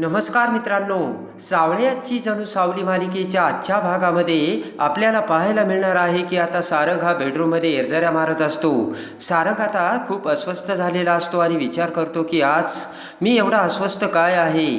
नमस्कार मित्रांनो सावळ्याची जणू सावली मालिकेच्या आजच्या भागामध्ये आपल्याला पाहायला मिळणार आहे की आता सारंग हा बेडरूममध्ये एरझऱ्या मारत असतो. सारंग आता खूप अस्वस्थ झालेला असतो आणि विचार करतो की आज मी एवढा अस्वस्थ काय आहे?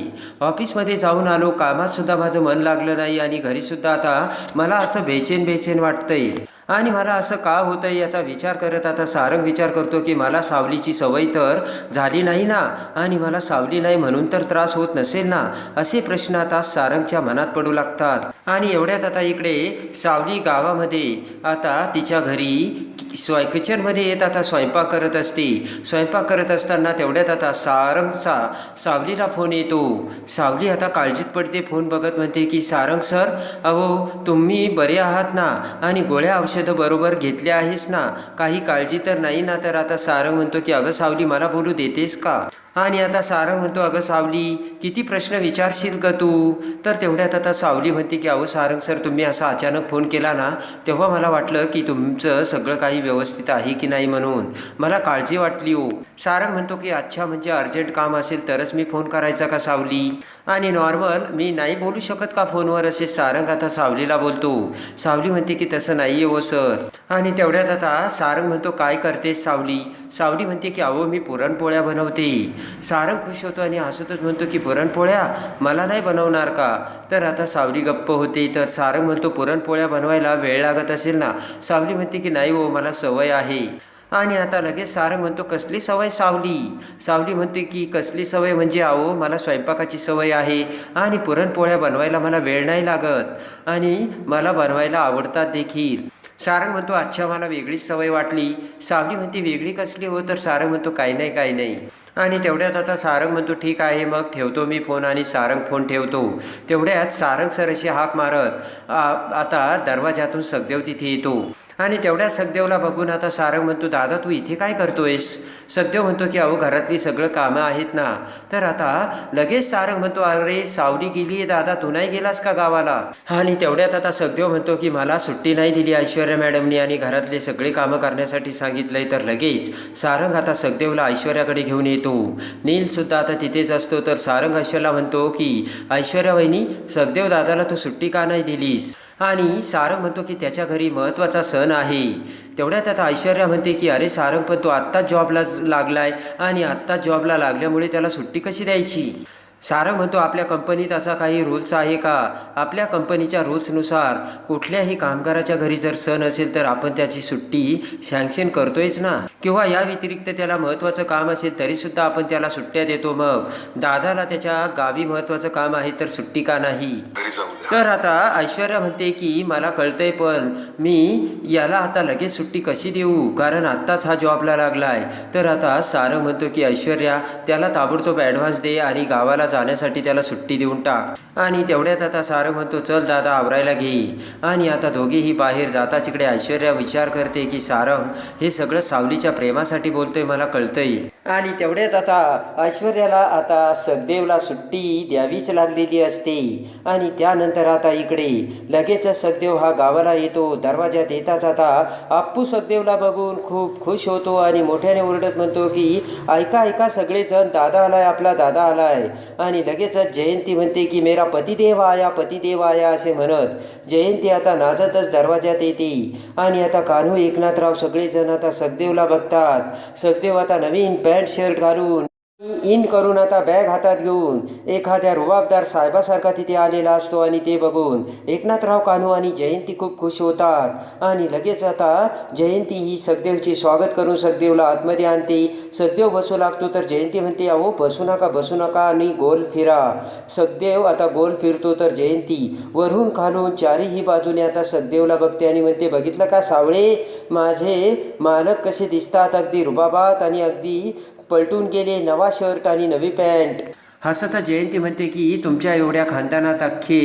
ऑफिसमध्ये जाऊन आलो कामातसुद्धा माझं मन लागलं नाही आणि घरीसुद्धा आता मला असं बेचेन बेचेन वाटतंय. आणि मला असं का होतं आहे याचा विचार करत आता सारंग विचार करतो की मला सावलीची सवय तर झाली नाही ना? आणि मला सावली नाही म्हणून तर त्रास होत नसेल ना? असे प्रश्न आता सारंगच्या मनात पडू लागतात. आणि एवढ्यात आता इकडे सावली गावामध्ये आता तिच्या घरी स्वय किचनमध्ये येत आता स्वयंपाक करत असते. स्वयंपाक करत असताना तेवढ्यात आता सारंगचा सावलीला फोन येतो. सावली आता काळजीत पडते फोन बघत म्हणते की सारंग सर अहो तुम्ही बरे आहात ना? आणि गोळ्या औषध बरोबर घेतले आहेस ना. काही काळजी तर नाही ना तर आता सारंग म्हणतो की अगं सावली मला बोलू देतेस का? आणि आता सारंग म्हणतो अगं सावली किती प्रश्न विचारशील का तू? तर तेवढ्यात आता सावली म्हणते की अहो सारंग सर तुम्ही असा अचानक फोन केला ना तेव्हा मला वाटलं की तुमचं सगळं काही व्यवस्थित आहे की नाही म्हणून. मला काळजी वाटली हो. सारंग म्हणतो की अच्छा म्हणजे अर्जंट काम असेल तरच मी फोन करायचा का सावली? आणि नॉर्मल मी नाही बोलू शकत का फोनवर? असे सारंग आता सावलीला बोलतो. सावली म्हणते की तसं नाही आहे हो सर. आणि तेवढ्यात आता सारंग म्हणतो काय करते सावली? सावली म्हणते की अहो मी पुरणपोळ्या बनवते. सारंग खुश होतो आणि हसतच म्हणतो की पुरणपोळ्या? मला नाही बनवणार का? तर आता सावली गप्प होते. तर सारंग म्हणतो पुरणपोळ्या बनवायला वेळ लागत असेल ना? सावली म्हणते की नाही हो मला सवय आहे. आणि आता लगेच सारंग म्हणतो कसली सवय सावली? सावली म्हणते की कसली सवय म्हणजे आहो मला स्वयंपाकाची सवय आहे आणि पुरणपोळ्या बनवायला मला वेळ नाही लागत आणि मला बनवायला आवडतात देखील. सारंग म्हणतो अच्छा मला वेगळीच सवय वाटली. सावली म्हणते वेगळी कसली हो? तर सारंग म्हणतो काही नाही काही नाही. आणि तेवढ्यात आता सारंग म्हणतो ठीक आहे मग ठेवतो मी फोन आणि सारंग फोन ठेवतो. तेवढ्यात सारंग सर अशी हाक मारत आ- आता दरवाजातून सखदेव तिथे येतो. आणि तेवढ्या सखदेवला बघून आता सारंग म्हणतो दादा तू इथे काय करतोयस? सखदेव म्हणतो की अहो घरातली सगळं कामं आहेत ना. तर आता लगेच सारंग म्हणतो अरे सावली गेली आहे दादा तू नाही गेलास का गावाला? आणि तेवढ्यात आता सखदेव म्हणतो की मला सुट्टी नाही दिली ऐश्वर्या मॅडमनी आणि घरातले सगळे कामं करण्यासाठी सांगितलंय. तर लगेच सारंग आता सखदेवला ऐश्वर्याकडे घेऊन येतो. नीलसुद्धा आता तिथेच असतो. तर सारंग ऐश्वर्याला म्हणतो की ऐश्वर्या वहिनी सखदेव दादाला तू सुट्टी का नाही दिलीस? आणि सारंग म्हणतो की त्याच्या घरी महत्त्वाचा सण नाही. तेवढ्यात आता ऐश्वर्या म्हणते की अरे सारंग पण तो आत्ताच जॉबला लागलाय आणि आत्ताच जॉबला लागल्यामुळे त्याला सुट्टी कशी द्यायची? सारंग म्हणतो आपल्या कंपनीत असा काही रूल्स आहे का? आपल्या कंपनीच्या रूल्सनुसार कुठल्याही कामगाराच्या घरी जर सण असेल तर आपण त्याची सुट्टी सँक्शन करतोयच ना. किंवा या व्यतिरिक्त त्याला महत्त्वाचं काम असेल तरीसुद्धा आपण त्याला सुट्ट्या देतो मग. दादाला त्याच्या गावी महत्त्वाचं काम आहे तर सुट्टी का नाही? घरी जाऊ तर आता ऐश्वर्या म्हणते की मला कळतंय पण मी याला आता लगेच सुट्टी कशी देऊ? कारण आत्ताच हा जॉबला लागलाय. तर आता सारंग म्हणतो की ऐश्वर्या त्याला ताबडतोब ॲडव्हान्स दे आणि गावाला जाण्यासाठी त्याला सुट्टी देऊन टाक. आणि तेवढ्यात आता सारंग म्हणतो चल दादा आवरायला घे. आणि आता दोघेही बाहेर जाता तिकडे ऐश्वर्या विचार करते की सारंग हे सगळं सावलीच्या प्रेमासाठी बोलतोय मला कळतंय. आणि तेवढ्यात आता ऐश्वर्याला आता सखदेवला सुट्टी द्यावीच लागलेली असते. आणि त्यानंतर आता इकडे. लगेच सखदेव हा गावाला येतो. दरवाज्यात येताच आता आप्पू सखदेवला बघून खूप खुश होतो आणि मोठ्याने ओरडत म्हणतो की ऐका ऐका सगळेजण दादा आलाय आपला दादा आलाय. आणि लगेचच जयंती म्हणते की मेरा पतिदेव आया पतिदेव आया असे म्हणत जयंती आता नाचतच दरवाज्यात येते. आणि आता कान्हू एकनाथराव सगळेजण आता सखदेवला बघतात. सखदेव आता नवीन पॅन्ट शर्ट घालून इन करून आता बॅग हातात घेऊन एखाद्या रुबाबदार साहेबासारखा तिथे आलेला असतो आणि ते बघून एकनाथराव कान्हू आणि जयंती खूप खुश होतात. आणि लगेच आता जयंती ही सखदेवचे स्वागत करून सखदेवला आतमध्ये आणते. सखदेव बसू लागतो तर जयंती म्हणते अहो बसू नका बसू नका आणि गोल फिरा. सखदेव आता गोल फिरतो तर जयंती वरून खालून चारीही बाजूने आता सखदेवला बघते आणि म्हणते बघितलं का सावळे? माझे मालक कसे दिसतात अगदी रुबाबात आणि अगदी पलटून गेले नवा शर्ट आणि नवी पॅन्ट. हसत जयंती म्हणते की तुमच्या एवढ्या खानदानात अख्खे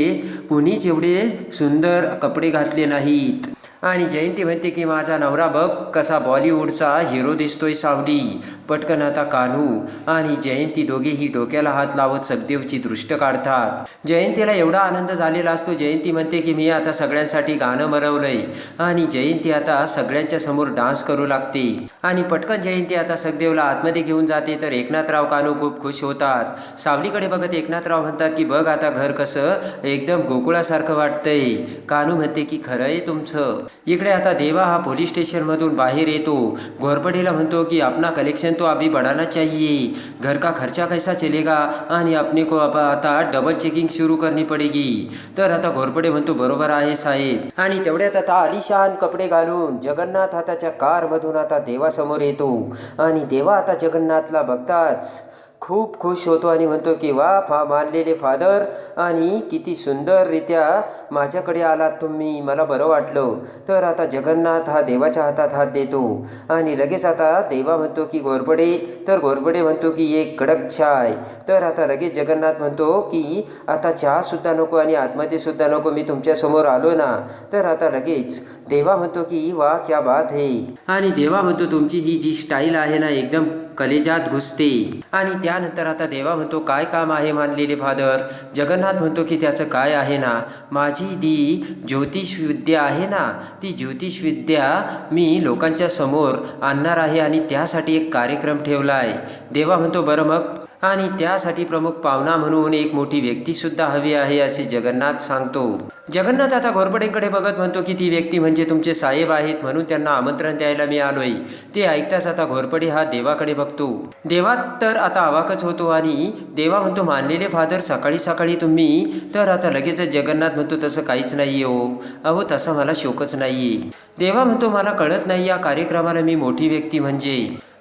कुणीच एवढे सुंदर कपडे घातले नाहीत. आणि जयंती म्हणते की माझा नवरा बघ कसा बॉलिवूडचा हिरो दिसतोय सावली. पटकन आता कान्हू आणि जयंती दोघेही डोक्याला हात लावत सखदेवची दृष्ट काढतात. जयंतीला एवढा आनंद झालेला असतो जयंती म्हणते की मी आता सगळ्यांसाठी गाणं बनवलंय आणि जयंती आता सगळ्यांच्या समोर डान्स करू लागते. आणि पटकन जयंती आता सखदेवला आतमध्ये घेऊन जाते तर एकनाथराव कानू खूप खुश होतात. सावलीकडे बघत एकनाथराव म्हणतात की बघ आता घर कसं एकदम गोकुळासारखं वाटतंय. कानू म्हणते की खरं आहे तुमचं. इकडे आता देवा हा पोलीस स्टेशनमधून बाहेर येतो. घोरपडेला म्हणतो की अपना कलेक्शन तो अभी बढ़ाना चाहिए. घर का खर्चा कैसा चलेगा? आणि अपने को आता डबल चेकिंग सुरू करनी पडेगी. तर आता घोरपडे म्हणतो बरोबर आहे साहेब. आणि तेवढ्यात आता आलिशान कपडे घालून जगन्नाथ हाताच्या कारमधून आता देवासमोर येतो. आणि देवा आता जगन्नाथला बघताच खूप खुश होतो आणि म्हणतो की वा फा मानलेले फादर. आणि किती सुंदररित्या माझ्याकडे आलात तुम्ही. मला बरं वाटलं. तर आता जगन्नाथ हा देवाच्या हातात हात देतो. आणि लगेच आता देवा म्हणतो की घोरपडे तर घोरपडे म्हणतो की एक कडक चाय तर आता लगेच जगन्नाथ म्हणतो की आता चहासुद्धा नको आणि आतमध्ये सुद्धा नको. मी तुमच्यासमोर आलो ना. तर आता लगेच देवा म्हणतो की वा क्या बात हे. आणि देवा म्हणतो तुमची ही जी स्टाईल आहे ना एकदम कलेजात घुसते. आणि त्यानंतर आता देवा म्हणतो काय काम आहे मानलेले फादर? जगन्नाथ म्हणतो की त्याचं काय आहे ना? माझी दी ज्योतिषविद्या आहे ना? ती ज्योतिषविद्या मी लोकांच्या समोर आणणार आहे आणि त्यासाठी एक कार्यक्रम ठेवला आहे देवा म्हणतो बरं मग आणि त्यासाठी प्रमुख पाहुणा म्हणून एक मोठी व्यक्तीसुद्धा हवी आहे असे जगन्नाथ सांगतो. जगन्नाथ आता घोरपडेकडे बघत म्हणतो की ती व्यक्ती म्हणजे तुमचे साहेब आहेत म्हणून त्यांना आमंत्रण द्यायला मी आलोय. ते ऐकताच आता घोरपडे हा देवाकडे बघतो. देवा तर आता आवाकच होतो आणि देवा म्हणतो मानलेले फादर सकाळी सकाळी तुम्ही तर आता लगेचच जगन्नाथ म्हणतो तसं काहीच नाही हो. अहो तसा मला शोकच नाहीये. देवा म्हणतो मला कळत नाही या कार्यक्रमाला मी मोठी व्यक्ती म्हणजे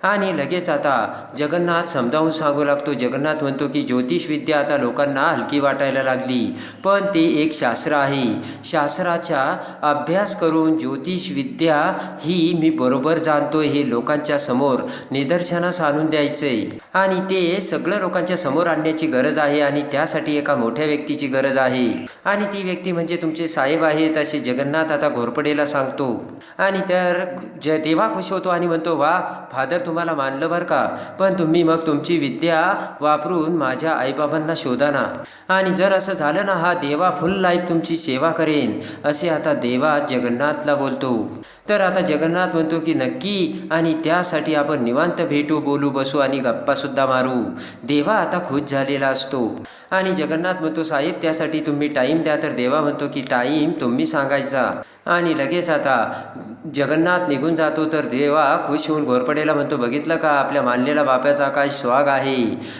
आणि लगेच आता जगन्नाथ समजावून सांगू लागतो. जगन्नाथ म्हणतो की ज्योतिष विद्या आता लोकांना हलकी वाटायला लागली. पण ते एक शास्त्र आहे. शास्त्राचा अभ्यास करून ज्योतिष विद्या ही मी बरोबर जाणतो हे लोकांच्या समोर निदर्शनास आणून द्यायचंय. आणि ते सगळं लोकांच्या समोर आणण्याची गरज आहे आणि त्यासाठी एका मोठ्या व्यक्तीची गरज आहे. आणि ती व्यक्ती म्हणजे तुमचे साहेब आहेत असे जगन्नाथ आता घोरपडेला सांगतो. आणि तर ज देवा खुश होतो आणि म्हणतो वा फादर तुम तुम्हाला मानलं बरं का? पण तुम्ही मग तुमची विद्या वापरून माझ्या आईबाबांना शोधा ना. आणि जर असं झालं ना हा देवा फुल लाईफ तुमची सेवा करेन असे आता देवा जगन्नाथला बोलतो. तर आता जगन्नाथ म्हणतो की नक्की आणि त्यासाठी आपण निवांत भेटू बोलू बसू आणि गप्पासुद्धा मारू. देवा आता खुश झालेला असतो. आणि जगन्नाथ म्हणतो साहेब त्यासाठी तुम्ही टाईम द्या. तर देवा म्हणतो की टाईम तुम्ही सांगायचा. आणि लगेच आता जगन्नाथ निघून जातो तर देवा खुश होऊन घोरपडेला म्हणतो बघितलं का? आपल्या मानलेला बाप्याचा काय स्वाग आहे?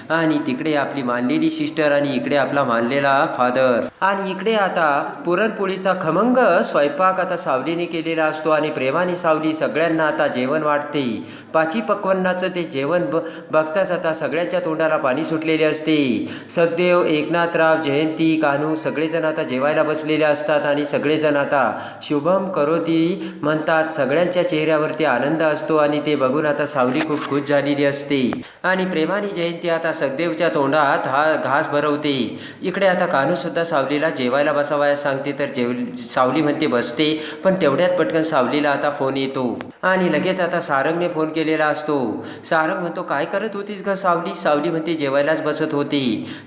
आणि तिकडे आपली मानलेली सिस्टर आणि इकडे आपला मानलेला फादर आणि इकडे आता पुरणपोळीचा खमंग स्वयंपाक आता सावलीने केलेला असतो आणि प्रेमाने सावली सगळ्यांना आता जेवण वाटते पाची पक्वन्नाचं ते जेवण ब बघताच आता सगळ्यांच्या तोंडाला पाणी सुटलेले असते. सखदेव एकनाथराव जयंती कान्हू सगळेजण आता जेवायला बसलेले असतात आणि सगळेजण आता शुभम करोती म्हणतात सगळ्यांच्या चेहऱ्यावरती आनंद असतो आणि ते बघून आता सावली खूप खुश झालेली असते. आणि प्रेमाने जयंती आता सखदेवच्या तोंडात हा घास भरवते. इकडे आता कान्हूसुद्धा सावलीला जेवायला बसावयास सांगते तर जेव सावली म्हणते बसते. पण तेवढ्यात पटकन सावलीला आता फोन येतो. आणि लगेच आता सारंगने फोन केलेला असतो. सारंग म्हणतो काय करत होतीस ग सावली? सावली म्हणते जेवायलाच बसत होती.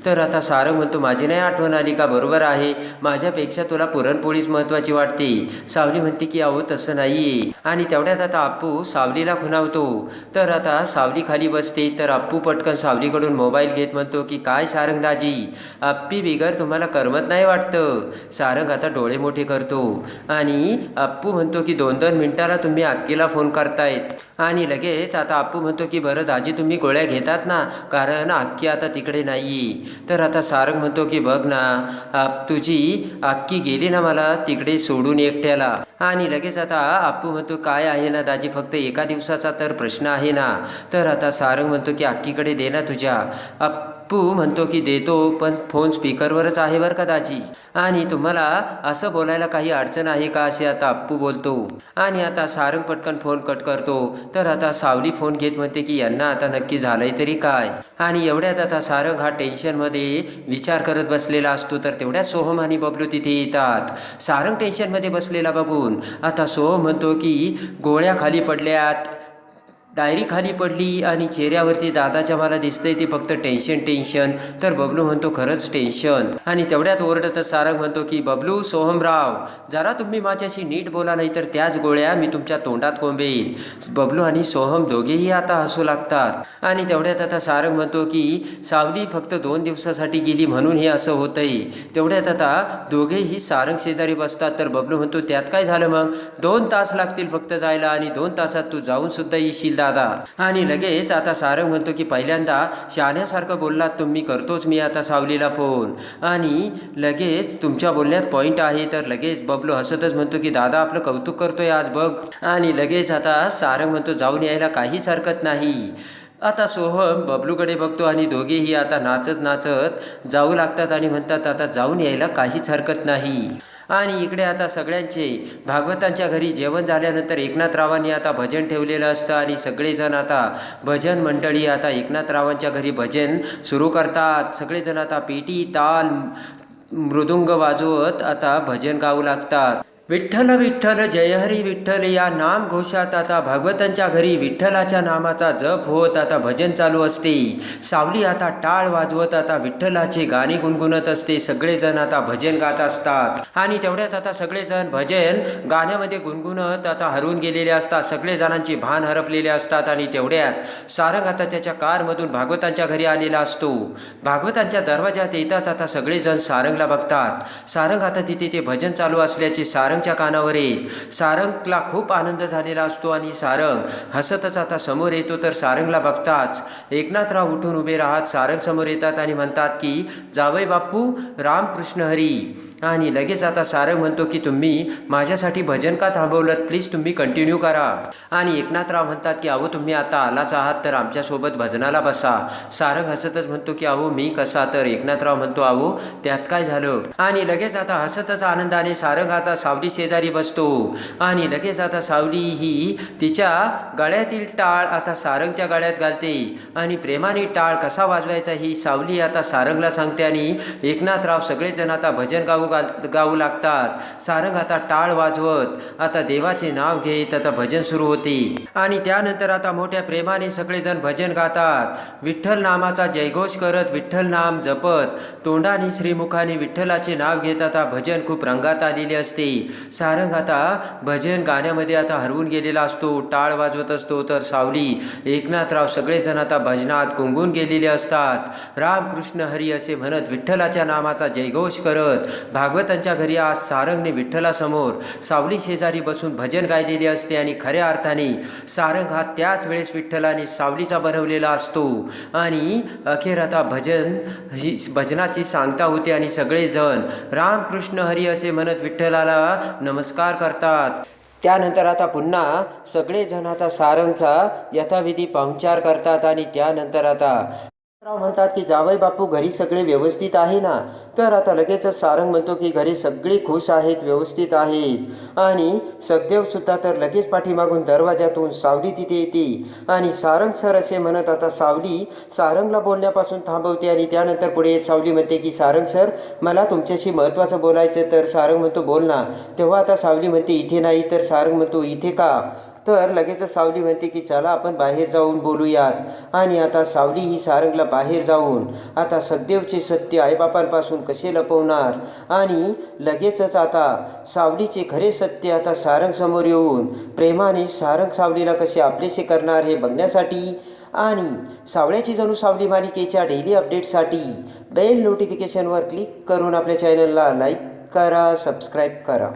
तर आता सारंग म्हणतो माझी नाही आठवण आली का? बरोबर आहे. माझ्यापेक्षा तुला पुरणपोळीच महत्वाची वाटते. सावली म्हणते की अहो तसं नाहीये. आणि तेवढ्यात आता अप्पू सावलीला खुणावतो. तर आता सावली खाली बसते. तर अप्पू पटकन सावलीकडून मोबाईल घेत म्हणतो की काय सारंग दाजी अप्पी बिगर तुम्हाला करमत नाही वाटतं. सारंग आता डोळे मोठे करतो. आणि अप्पू म्हणतो की दोन दोन मिनिटाला तुम्ही आक्कीला फोन करतायत. आणि लगेच आता अप्पू म्हणतो की बरं दाजी तुम्ही गोळ्या घेतात ना? कारण आक्की आता तिकडे नाही तर आता सारंग म्हणतो की बघ ना आप- तुझी आक्की गेली ना मला तिकडे सोडून एकट्याला. आणि लगेच आता आप्पू म्हणतो काय आहे ना दाजी फक्त एका दिवसाचा तर प्रश्न आहे ना? तर आता सारंग म्हणतो की आक्कीकडे दे ना तुझ्या. अप अप्पू म्हणतो की देतो पण फोन स्पीकरवरच आहे बरं का दाजी? आणि तुम्हाला असं बोलायला काही अडचण आहे का असे आता अप्पू बोलतो. आणि आता सारंग पटकन फोन कट करतो. तर आता सावली फोन घेत म्हणते की यांना आता नक्की झालंय तरी काय? आणि एवढ्यात आता सारंग हा टेन्शनमध्ये विचार करत बसलेला असतो. तर तेवढ्यात सोहम आणि बबलू तिथे येतात. सारंग टेन्शनमध्ये बसलेला बघून आता सोहम म्हणतो की गोळ्या खाली पडल्यात. डायरी खाली पडली आणि चेहऱ्यावरती दादाच्या मला दिसतंय ते फक्त टेन्शन टेन्शन तर बबलू म्हणतो खरंच टेन्शन आणि तेवढ्यात ओरडतच सारंग म्हणतो की बबलू सोहमराव जरा तुम्ही माझ्याशी नीट बोला नाही तर त्याच गोळ्या मी तुमच्या तोंडात कोंबेईन. बबलू आणि सोहम दोघेही आता हसू लागतात. आणि तेवढ्यात आता सारंग म्हणतो की सावली फक्त दोन दिवसासाठी गेली म्हणून हे असं होतंय. तेवढ्यात आता दोघेही सारंग शेजारी बसतात. तर बबलू म्हणतो त्यात काय झालं मग? दोन तास लागतील फक्त जायला आणि दोन तासात तू जाऊन सुद्धा येशील दादा. आणि लगेच आता सारंग म्हणतो की पहिल्यांदा शाण्यासारखं बोललात तुम्ही करतोच मी आता सावलीला फोन आणि लगेच तुमच्या बोलण्यात पॉईंट आहे तर लगेच बबलू हसतच म्हणतो की दादा आपलं कौतुक करतोय आज बघ. आणि लगेच आता सारंग म्हणतो जाऊन यायला काहीच हरकत नाही. आता सोहम बबलूकडे बघतो आणि दोघेही आता नाचत नाचत जाऊ लागतात आणि म्हणतात आता जाऊन यायला काहीच हरकत नाही. आणि इकडे आता सगळ्यांचे भागवतांच्या घरी जेवण झाल्यानंतर एकनाथरावांनी आता भजन ठेवलेलं असतं आणि सगळेजण आता भजन मंडळी आता एकनाथरावांच्या घरी भजन सुरू करतात. सगळेजण आता पेटी ताल मृदुंग वाजवत आता भजन गाऊ लागतात. विठ्ठल विठ्ठल जय हरी विठ्ठल या नाम घोषात आता भागवतांच्या घरी विठ्ठलाच्या नामाचा जप होत आता भजन चालू असते. सावली आता टाळ वाजवत आता विठ्ठलाचे गाणे गुणगुणत असते. सगळेजण आता भजन गात असतात. आणि तेवढ्यात आता सगळेजण भजन गाण्यामध्ये गुणगुणत आता हरवून गेलेले असतात. सगळेजणांचे भान हरपलेले असतात आणि तेवढ्यात सारंग आता त्याच्या कारमधून भागवतांच्या घरी आलेला असतो. भागवतांच्या दरवाजात येताच आता सगळेजण सारंगला बघतात. सारंग आता तिथे ते भजन चालू असल्याचे सारंग सारंगच्या कानावर येत सारंगला खूप आनंद झालेला असतो आणि सारंग हसतच आता समोर येतो तर सारंगला बघताच एकनाथराव उठून उभे राहत सारंग समोर येतात आणि म्हणतात की जावई बापू रामकृष्ण हरी. आणि लगेच आता सारंग म्हणतो की तुम्ही माझ्यासाठी भजन का थांबवलं प्लीज तुम्ही कंटिन्यू करा. आणि एकनाथराव म्हणतात की अहो तुम्ही आता आलाच आहात तर आमच्यासोबत भजनाला बसा. सारंग हसतच म्हणतो की अहो मी कसा? तर एकनाथराव म्हणतो अहो त्यात काय झालं? आणि लगेच आता हसतच आनंदाने सारंग आता सावली शेजारी बसतो. आणि लगेच आता सावली ही तिच्या गळ्यातील टाळ आता सारंगच्या गळ्यात घालते. आणि प्रेमाने टाळ कसा वाजवायचा ही सावली आता सारंगला सांगते आणि एकनाथराव सगळेजण आता भजन गाऊ गाल गाऊ लागतात. सारंग आता टाळ वाजवत. आता देवाचे नाव घेत आता भजन सुरू होते. आणि त्यानंतर आता मोठ्या प्रेमाने सगळेजण भजन गातात. विठ्ठल नामाचा जयघोष करत विठ्ठल नाम जपत. तोंडाने श्रीमुखाने विठ्ठलाचे नाव घेत आता भजन खूप रंगात आलेले असते. सारंग आता भजन गाण्यामध्ये आता हरवून गेलेला असतो. टाळ वाजवत असतो. तर सावली एकनाथराव सगळेजण आता भजनात गुंगून गेलेले असतात. रामकृष्ण हरी असे म्हणत विठ्ठलाच्या नामाचा जयघोष करत भागवतांच्या घरी आज सारंगने विठ्ठलासमोर सावली शेजारी बसून भजन गायलेले असते आणि खऱ्या अर्थाने सारंग हा त्याच वेळेस विठ्ठलाने सावलीचा बनवलेला असतो. आणि अखेर आता भजन ही भजनाची सांगता होते आणि सगळेजण रामकृष्ण हरी असे म्हणत विठ्ठलाला नमस्कार करतात. त्यानंतर आता पुन्हा सगळेजण आता सारंगचा यथाविधी पाहुणचार करतात आणि त्यानंतर आता राव म्हणतात की जावई बापू घरी सगळे व्यवस्थित आहे ना? तर आता लगेचच सारंग म्हणतो की घरी सगळे खुश आहेत व्यवस्थित आहेत. आणि सखदेव सुद्धा तर लगेच पाठीमागून दरवाजातून सावली तिथे येते. आणि सारंग सर असे म्हणत आता सावली सारंगला बोलण्यापासून थांबवते आणि त्यानंतर पुढे सावली म्हणते की सारंग सर मला तुमच्याशी महत्त्वाचं बोलायचं तर सारंग म्हणतो बोल ना. तेव्हा आता सावली म्हणते इथे नाही. तर सारंग म्हणतो इथे का? तर लगेच सावली म्हणते की चला आपण बाहेर जाऊन बोलूयात. आणि आता सावली ही सारंगला बाहेर जाऊन आता सखदेवचे सत्य आईबापांपासून कसे लपवणार? आणि लगेचच आता सावलीचे खरे सत्य आता सारंग समोर येऊन प्रेमाने सारंग सावलीला कसे आपलेसे करणार हे बघण्यासाठी आणि सावळ्याची जणू सावली मालिकेच्या डेली अपडेटसाठी बेल नोटिफिकेशनवर क्लिक करून आपल्या चॅनलला लाईक करा सबस्क्राईब करा.